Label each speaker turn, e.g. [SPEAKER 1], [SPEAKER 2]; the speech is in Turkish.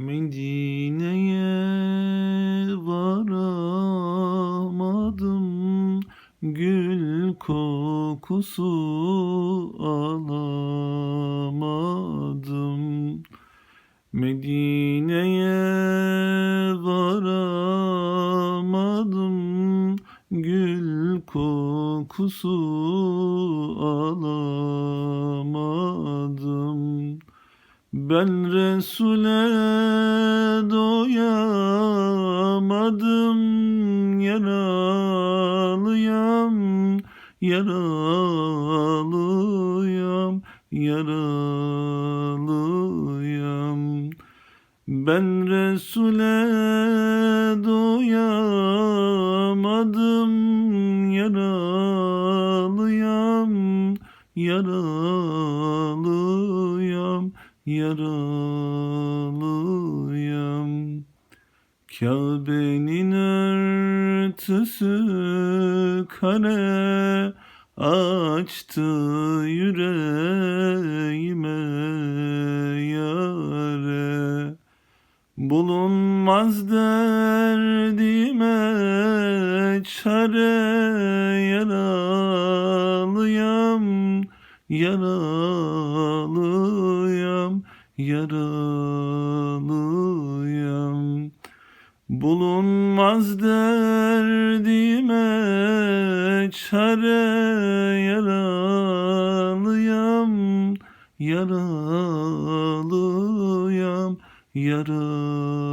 [SPEAKER 1] Medine'ye varamadım. Gül kokusu alamadım. Medine'ye varamadım. Gül kokusu alamadım ben Resul'e doyamadım Yaralıyam, yaralıyam, yaralıyam. Ben Resul'e doyamadım Yaralıyam, yaralıyam yaralıyam Kabe'nin örtüsü kare açtı yüreğime yare Bulunmaz derdime çare yaralıyam yaralıyam yaralıyam Bulunmaz derdime çare yaralıyam yaralıyam yaralıyam